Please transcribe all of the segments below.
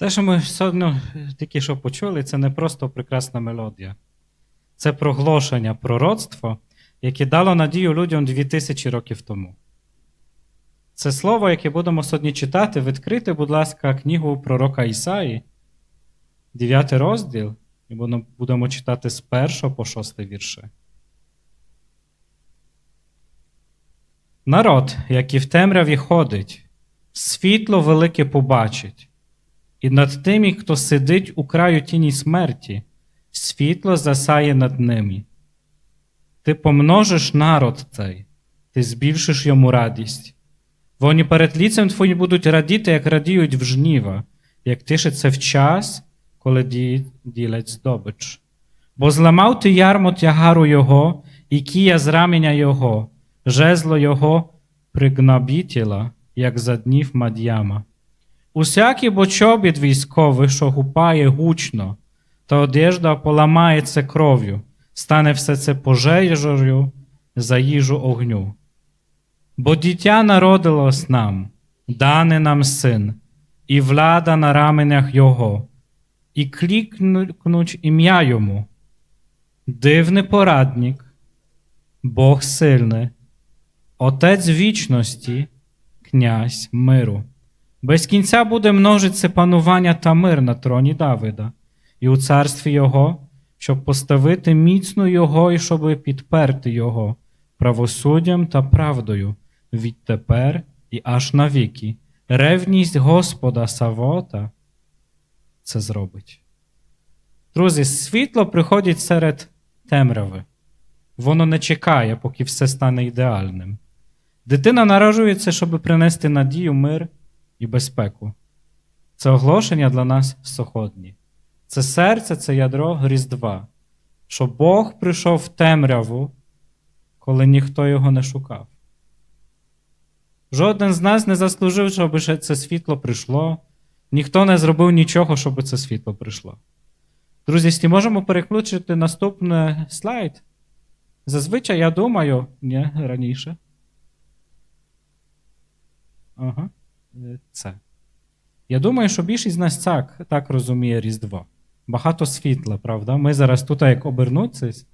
Те, що ми сьогодні тільки що почули, це не просто прекрасна мелодія. Це проголошення пророцтва, яке дало надію людям 2000 років тому. Це слово, яке будемо сьогодні читати, відкрити, будь ласка, книгу пророка Ісаї, 9 розділ, і будемо- читати з 1 по 6 вірші. Народ, який в темряві ходить, світло велике побачить, і над тими, хто сидить у краю тіні смерті, світло засяє над ними. Ти помножиш народ цей, ти збільшиш йому радість. Вони перед ліцем твоїм будуть радіти, як радіють в жніва, як тишиться в час, коли ді- ділять здобич. Бо зламав ти ярмо тягару його, і кія з раменя його, жезло його пригнобітіла, як за днів Мад'яма. Усякий бочобіт військовий, що гупає гучно, та одежда поламається кров'ю, стане все це пожежею за їжу огню. Бо дитя народилось нам, дане нам син, і влада на раменях його, і клікнуть ім'я йому. Дивний порадник, Бог сильний, Отець вічності, князь миру. Без кінця буде множиться панування та мир на троні Давида, і у царстві Його, щоб поставити міцно Його і щоб підперти Його правосуддям та правдою відтепер і аж навіки. Ревність Господа Савота це зробить. Друзі, світло приходить серед темряви. Воно не чекає, поки все стане ідеальним. Дитина народжується, щоб принести надію, мир і безпеку. Це оголошення для нас сьогодні. Це серце, це ядро Різдва, що Бог прийшов в темряву, коли ніхто його не шукав. Жоден з нас не заслужив, щоб це світло прийшло. Ніхто не зробив нічого, щоб це світло прийшло. Друзі, можемо переключити наступний слайд. Зазвичай я думаю, ні, раніше. Ага, це. Я думаю, що більшість з нас так, так розуміє Різдво. Багато світла, правда? Ми зараз тут, як обернутися,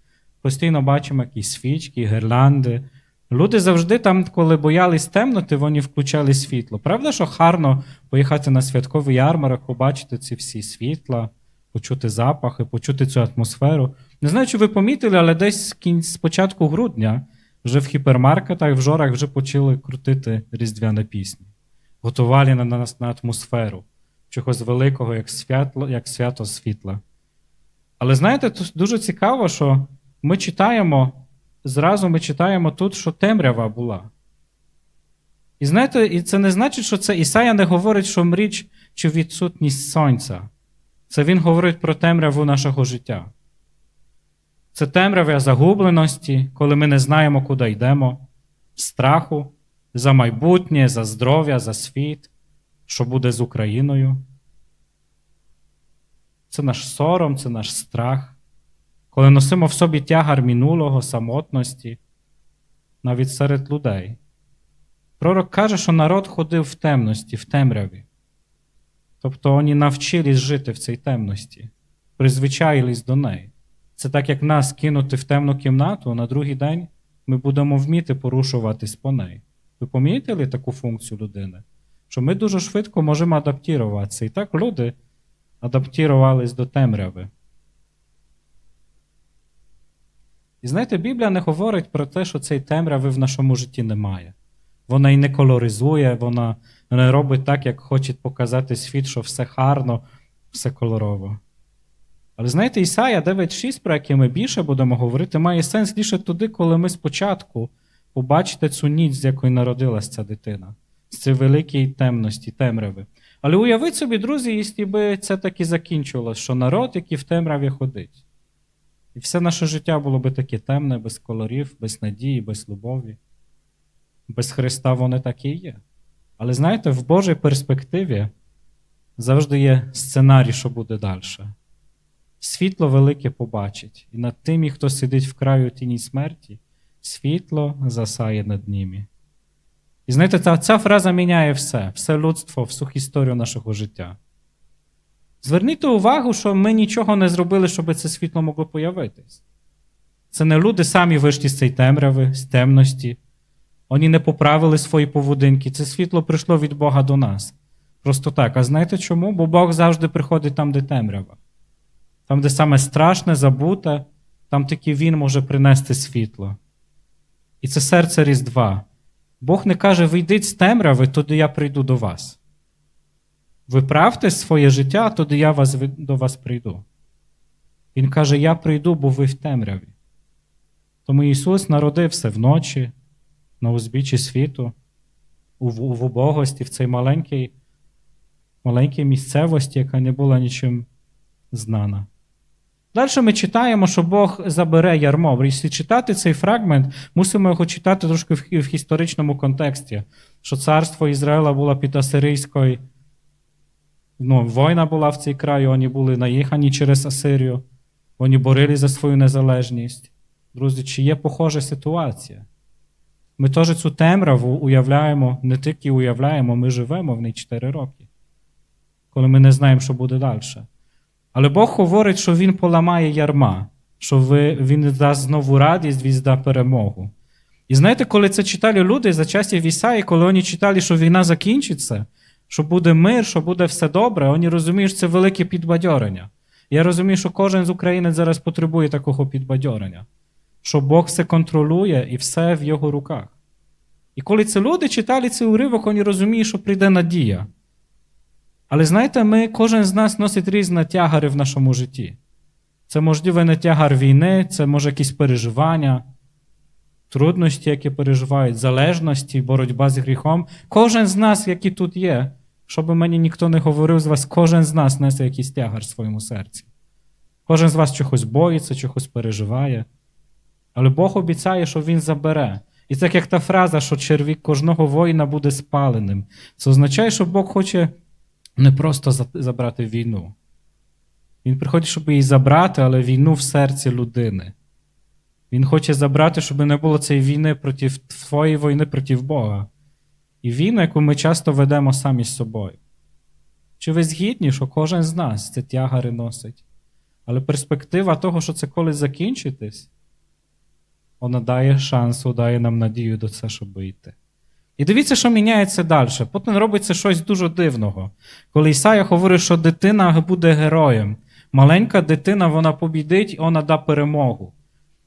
постійно бачимо якісь свічки, гірлянди. Люди завжди там, коли боялись темноти, вони включали світло. Правда, що гарно поїхати на святковий ярмарок, побачити ці всі світла, почути запахи, почути цю атмосферу. Не знаю, чи ви помітили, але десь з з початку грудня вже в гіпермаркетах, в жорах вже почали крутити різдвяні пісні. Готували на нас на атмосферу чогось великого, як святло, як свято світла. Але знаєте, тут дуже цікаво, що ми читаємо, зразу ми читаємо тут, що темрява була. І знаєте, і це не значить, що це Ісая не говорить, що мріч чи відсутність сонця. Це він говорить про темряву нашого життя. Це темрява загубленості, коли ми не знаємо, куди йдемо, страху за майбутнє, за здоров'я, за світ, що буде з Україною. Це наш сором, це наш страх, коли носимо в собі тягар минулого, самотності, навіть серед людей. Пророк каже, що народ ходив в темності, в темряві. Тобто вони навчились жити в цій темності, призвичаїлись до неї. Це так, як нас кинути в темну кімнату, на другий день ми будемо вміти порушуватись по неї. Ви помітили таку функцію людини? Що ми дуже швидко можемо адаптуватися. І так люди адаптувались до темряви. І знаєте, Біблія не говорить про те, що цієї темряви в нашому житті немає. Вона і не колоризує, вона не робить так, як хоче показати світ, що все гарно, все колорово. Але знаєте, Ісая 9.6, про який ми більше будемо говорити, має сенс лише туди, коли ми спочатку побачите цю ніч, з якої народилась ця дитина, з цієї великої темності, темряви. Але уявіть собі, друзі, якщо би це так і закінчилось, що народ, який в темряві ходить. І все наше життя було би таке темне, без колорів, без надії, без любові. Без Христа воно так і є. Але знаєте, в Божій перспективі завжди є сценарій, що буде далі. Світло велике побачить, і над тими, хто сидить в краю тіні смерті, світло засає над ними. І знаєте, ця, ця фраза міняє все, все людство, всю історію нашого життя. Зверніть увагу, що ми нічого не зробили, щоб це світло могло появитись. Це не люди самі вийшли з цієї темряви, з темності. Вони не поправили свої поведінки. Це світло прийшло від Бога до нас. Просто так. А знаєте чому? Бо Бог завжди приходить там, де темрява. Там, де саме страшне, забуте, там тільки Він може принести світло. І це серце Різдва. Бог не каже: вийдіть з темряви, тоді я прийду до вас. Виправте своє життя, тоді я вас, до вас прийду. Він каже: Я прийду, бо ви в темряві. Тому Ісус народився вночі, на узбіччі світу, у, в убогості, в цій маленькій, маленькій місцевості, яка не була нічим знана. Далі ми читаємо, що Бог забере ярмо. Якщо читати цей фрагмент, мусимо його читати трошки в, історичному контексті, що царство Ізраїля було під Асирійською. Ну, війна була в цей край, вони були наїхані через Асирію, вони боролись за свою незалежність. Друзі, чи є похожа ситуація? Ми теж цю темряву уявляємо, не тільки уявляємо, ми живемо в ній 4 роки, коли ми не знаємо, що буде далі. Але Бог говорить, що Він поламає ярма, що Він дасть знову радість, Він дасть перемогу. І знаєте, коли це читали люди за часів Ісаї, коли вони читали, що війна закінчиться, що буде мир, що буде все добре, вони розуміють, що це велике підбадьорення. Я розумію, що кожен з українець зараз потребує такого підбадьорення, що Бог все контролює і все в його руках. І коли ці люди читали цей уривок, вони розуміють, що прийде надія. Але знаєте, ми, кожен з нас носить різні тягари в нашому житті. Це, можливо, не тягар війни, це може якісь переживання, трудності, які переживають, залежності, боротьба з гріхом. Кожен з нас, який тут є, щоб мені ніхто не говорив з вас, кожен з нас несе якийсь тягар в своєму серці. Кожен з вас чогось боїться, чогось переживає. Але Бог обіцяє, що Він забере. І так як та фраза, що червік кожного воїна буде спаленим, це означає, що Бог хоче не просто забрати війну. Він приходить, щоб її забрати, але війну в серці людини. Він хоче забрати, щоб не було цієї війни проти твоєї війни проти Бога. І війну, яку ми часто ведемо самі з собою. Чи ви згідні, що кожен з нас це тягари носить? Але перспектива того, що це колись закінчитись, вона дає шансу, дає нам надію до це, щоб йти. І дивіться, що міняється далі. Потім робиться щось дуже дивного. Коли Ісая говорить, що дитина буде героєм, маленька дитина вона побідить і вона да перемогу.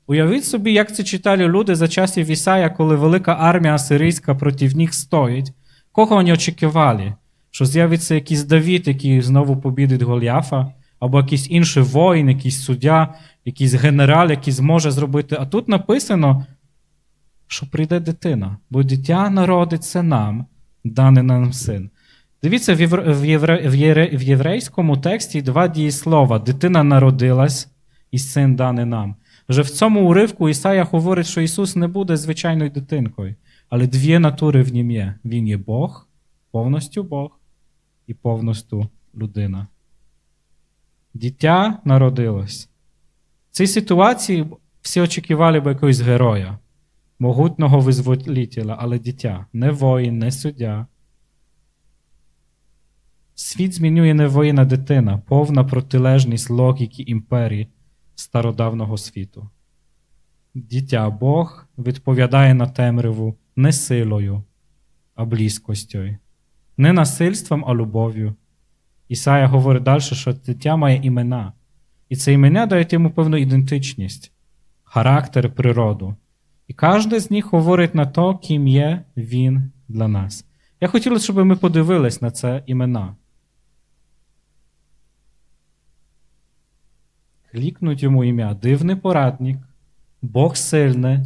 Уявіть собі, як це читали люди за часів Ісая, коли велика армія асирійська проти них стоїть. Кого вони очікували? Що з'явиться якийсь Давід, який знову побідить Голіафа, або якийсь інший воїн, якийсь суддя, якийсь генерал, який зможе зробити. А тут написано, що прийде дитина, бо дитя народиться нам, дане нам син. Дивіться, в, євре... в, євре... в, євре... в єврейському тексті два дієслова: дитина народилась і син даний нам. Вже в цьому уривку Ісая говорить, що Ісус не буде звичайною дитинкою, але дві натури в нім є. Він є Бог, повністю Бог і повністю людина. Дитя народилось. В цій ситуації всі очікували б якогось героя, могутного визволителя, але дитя, не воїн, не суддя. Світ змінює не воїна дитина, повна протилежність логіки імперії стародавного світу. Дитя Бог відповідає на темряву не силою, а близькостю, не насильством, а любов'ю. Ісая говорить далі, що дитя має імена, і це імена дають йому певну ідентичність, характер, природу. І кожен з них говорить на то, ким є він для нас. Я хотів, щоб ми подивились на це імена. Клікнуть йому ім'я дивний порадник, Бог сильний,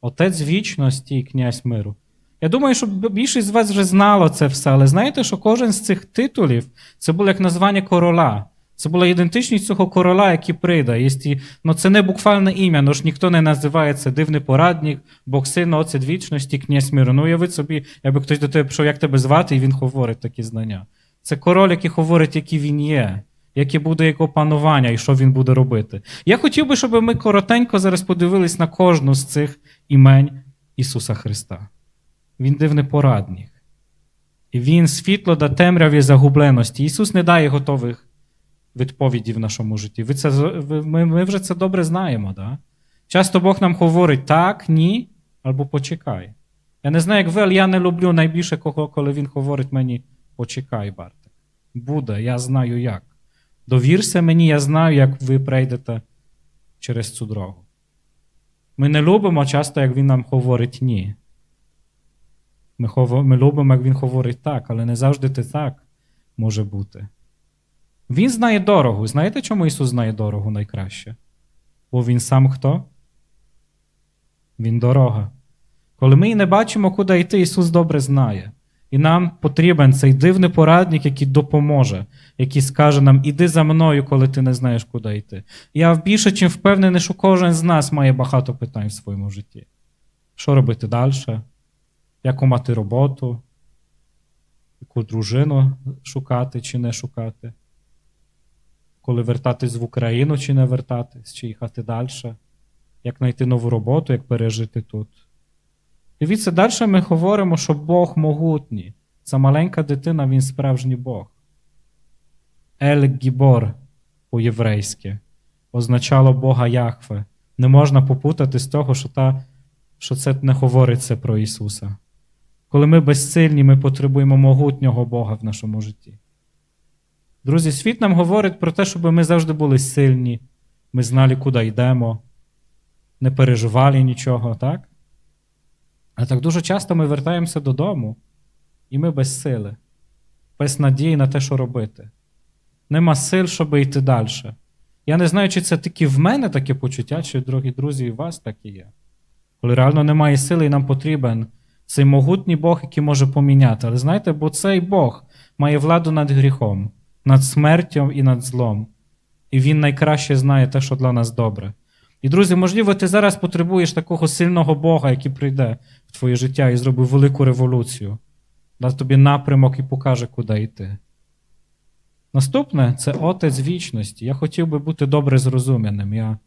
Отець вічності і князь миру. Я думаю, що більшість з вас вже знало це все, але знаєте, що кожен з цих титулів це було як названня короля. Це була ідентичність цього короля, який прийде. Єсті, ну, Це не буквальне ім'я, ну ж ніхто не називає це дивний порадник, Бог син, Отець вічності, князь миру. Ну, уявіть собі, якби хтось до тебе пішов, як тебе звати, і він говорить такі знання. Це король, який говорить, який він є яке буде його панування і що він буде робити. Я хотів би, щоб ми коротенько зараз подивились на кожну з цих імень Ісуса Христа. Він дивний порадник. І Він світло до темряві загубленості. Ісус не дає готових відповіді в нашому житті. Ви це, ви- ми, вже це добре знаємо. Да? Часто Бог нам говорить так, ні, або почекай. Я не знаю, як ви, але я не люблю найбільше, кого- коли він говорить мені почекай, Бартик. Буде, я знаю як. Довірся мені, я знаю, як ви прийдете через цю дорогу. Ми не любимо часто, як він нам говорить ні. Ми, ми любимо, як він говорить так, але не завжди це так може бути. Він знає дорогу. Знаєте, чому Ісус знає дорогу найкраще? Бо Він сам хто? Він дорога. Коли ми не бачимо, куди йти, Ісус добре знає. І нам потрібен цей дивний порадник, який допоможе, який скаже нам: іди за мною, коли ти не знаєш, куди йти. Я більше чим впевнений, що кожен з нас має багато питань в своєму житті. Що робити далі? Яку мати роботу? Яку дружину шукати чи не шукати? Коли вертатись в Україну чи не вертатись, чи їхати далі? Як знайти нову роботу, як пережити тут? Дивіться, далі ми говоримо, що Бог могутній. Ця маленька дитина, він справжній Бог. Ель Гібор по-єврейськи означало Бога Яхве. Не можна попутати з того, що, та, що це не говориться про Ісуса. Коли ми безсильні, ми потребуємо могутнього Бога в нашому житті. Друзі, світ нам говорить про те, щоб ми завжди були сильні, ми знали, куди йдемо, не переживали нічого, так? А так дуже часто ми вертаємося додому, і ми без сили, без надії на те, що робити. Нема сил, щоб йти далі. Я не знаю, чи це тільки в мене таке почуття, чи, дорогі друзі, і у вас так і є. Коли реально немає сили, і нам потрібен цей могутній Бог, який може поміняти. Але знаєте, бо цей Бог має владу над гріхом, над смертю і над злом. І Він найкраще знає те, що для нас добре. І, друзі, можливо, ти зараз потребуєш такого сильного Бога, який прийде в твоє життя і зробить велику революцію, дасть тобі напрямок і покаже, куди йти. Наступне це Отець вічності. Я хотів би бути добре зрозуміним. Я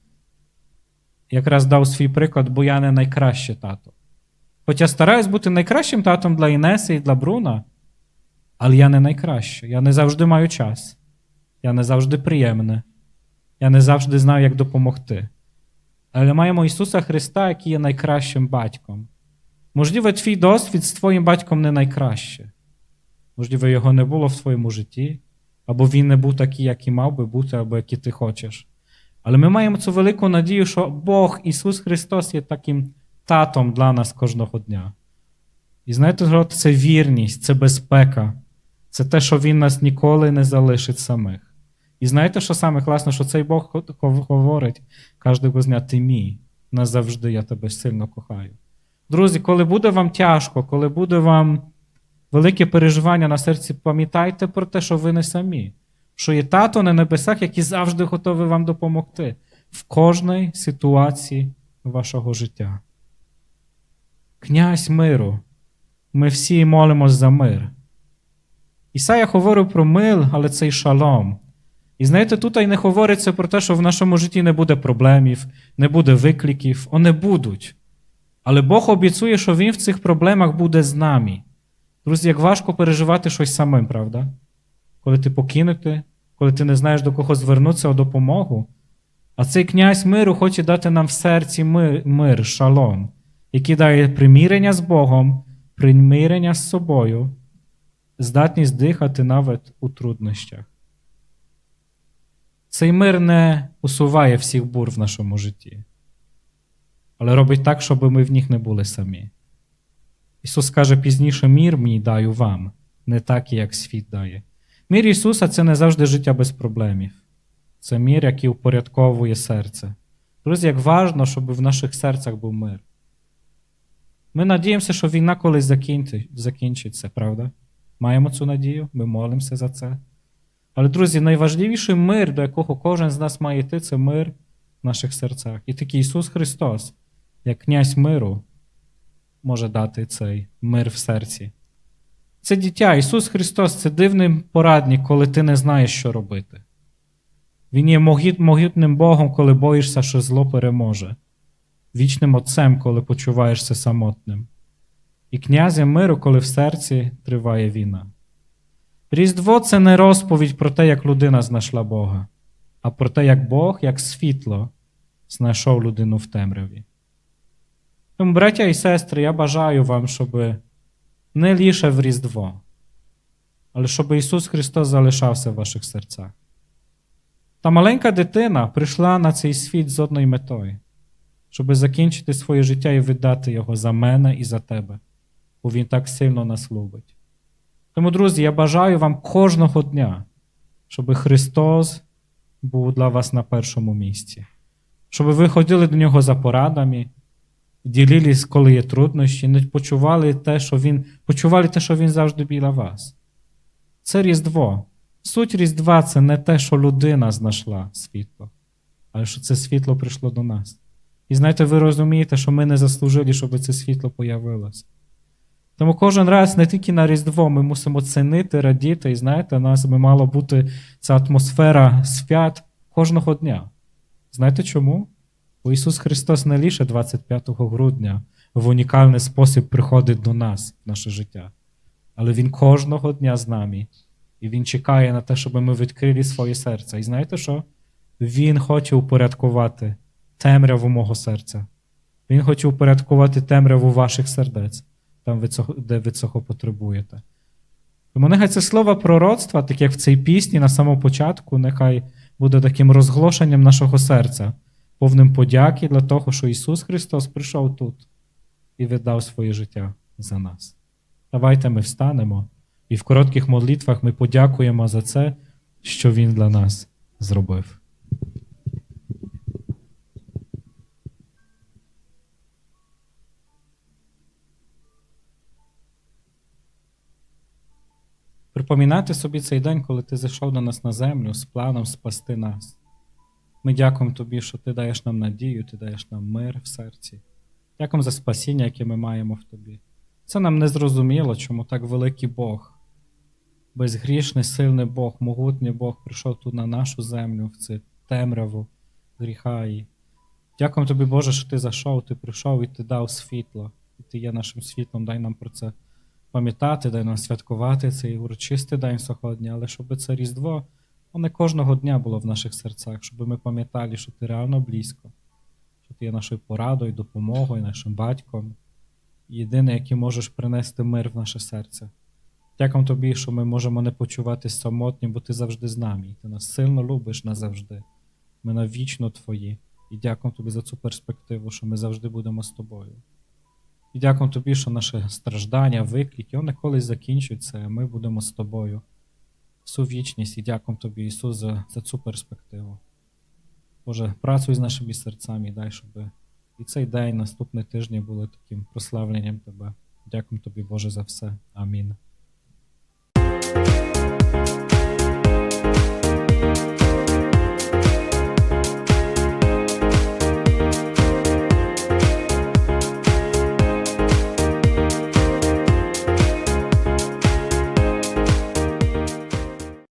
якраз дав свій приклад, бо я не найкраще тато. Хоча стараюсь бути найкращим татом для Інеси і для Бруна, але я не найкраще. Я не завжди маю час. Я не завжди приємне. Я не завжди знаю, як допомогти. Але маємо Ісуса Христа, який є найкращим батьком. Можливо, твій досвід з твоїм батьком не найкраще. Можливо, його не було в твоєму житті, або він не був такий, який мав би бути, або який ти хочеш. Але ми маємо цю велику надію, що Бог, Ісус Христос, є таким татом для нас кожного дня. І знаєте, це вірність, це безпека, це те, що Він нас ніколи не залишить самих. І знаєте, що саме класно, що цей Бог говорить кожного дня ти мій, назавжди я тебе сильно кохаю. Друзі, коли буде вам тяжко, коли буде вам велике переживання на серці, пам'ятайте про те, що ви не самі, що є тато на небесах, який завжди готовий вам допомогти в кожній ситуації вашого життя. Князь миру, ми всі молимось за мир. Ісая говорив про мир, але це й шалом. І знаєте, тут і не говориться про те, що в нашому житті не буде проблемів, не буде викликів, вони будуть. Але Бог обіцює, що Він в цих проблемах буде з нами. Друзі, як важко переживати щось самим, правда? Коли ти покинути, коли ти не знаєш до кого звернутися у допомогу. А цей князь миру хоче дати нам в серці мир, мир шалом, який дає примирення з Богом, примирення з собою, здатність дихати навіть у труднощах. Цей мир не усуває всіх бур в нашому житті, але робить так, щоб ми в них не були самі. Ісус каже пізніше: мір мій даю вам, не так, як світ дає. Мір Ісуса це не завжди життя без проблемів. Це мір, який упорядковує серце. Друзі, як важно, щоб в наших серцях був мир. Ми надіємося, що війна колись закінчиться, правда? Маємо цю надію, ми молимося за це. Але, друзі, найважливіший мир, до якого кожен з нас має йти, це мир в наших серцях. І такий Ісус Христос, як князь миру, може дати цей мир в серці. Це дитя, Ісус Христос це дивний порадник, коли ти не знаєш, що робити. Він є могутним Богом, коли боїшся, що зло переможе, вічним Отцем, коли почуваєшся самотним, і князем миру, коли в серці триває війна. Різдво це не розповідь про те, як людина знайшла Бога, а про те, як Бог, як світло, знайшов людину в темряві. Тому, браття і сестри, я бажаю вам, щоб не лише в Різдво, але щоб Ісус Христос залишався в ваших серцях. Та маленька дитина прийшла на цей світ з одною метою, щоб закінчити своє життя і віддати його за мене і за тебе, бо Він так сильно нас любить. Тому, друзі, я бажаю вам кожного дня, щоб Христос був для вас на першому місці, щоб ви ходили до Нього за порадами, ділились, коли є труднощі, не почували те, що Він, почували те, що Він завжди біля вас. Це Різдво. Суть Різдва це не те, що людина знайшла світло, але що це світло прийшло до нас. І знаєте, ви розумієте, що ми не заслужили, щоб це світло появилося. Тому кожен раз, не тільки на Різдво, ми мусимо цінити, радіти, і знаєте, у нас би мала бути ця атмосфера свят кожного дня. Знаєте чому? Бо Ісус Христос не лише 25 грудня в унікальний спосіб приходить до нас в наше життя, але Він кожного дня з нами. І Він чекає на те, щоб ми відкрили своє серце. І знаєте що? Він хоче упорядкувати темряву мого серця. Він хоче упорядкувати темряву ваших сердець, там, ви цього- де ви цього потребуєте. Тому нехай це слово пророцтва, так як в цій пісні на самому початку, нехай буде таким розголошенням нашого серця, повним подяки для того, що Ісус Христос прийшов тут і віддав своє життя за нас. Давайте ми встанемо і в коротких молитвах ми подякуємо за це, що Він для нас зробив. Припомінати собі цей день, коли ти зайшов до нас на землю з планом спасти нас. Ми дякуємо тобі, що ти даєш нам надію, ти даєш нам мир в серці. Дякуємо за спасіння, яке ми маємо в тобі. Це нам не зрозуміло, чому так великий Бог, безгрішний, сильний Бог, могутній Бог прийшов тут на нашу землю, в цю темряву гріха. І дякуємо тобі, Боже, що ти зайшов, ти прийшов і ти дав світло. І ти є нашим світлом. Дай нам про це пам'ятати, дай нам святкувати цей урочистий день сьогодні, але щоб це Різдво, воно кожного дня було в наших серцях, щоб ми пам'ятали, що ти реально близько, що ти є нашою порадою, допомогою, нашим батьком, єдиний, який можеш принести мир в наше серце. Дякуємо тобі, що ми можемо не почуватися самотні, бо ти завжди з нами. Ти нас сильно любиш назавжди. Ми навічно твої. І дякуємо тобі за цю перспективу, що ми завжди будемо з тобою. І дякую тобі, що наше страждання, виклики, вони колись закінчуються, а ми будемо з тобою. Всю вічність і дякую тобі, Ісус, за, за цю перспективу. Боже, працюй з нашими серцями і дай, щоб і цей день, наступні тижні були таким прославленням Тебе. Дякую тобі, Боже, за все. Амінь.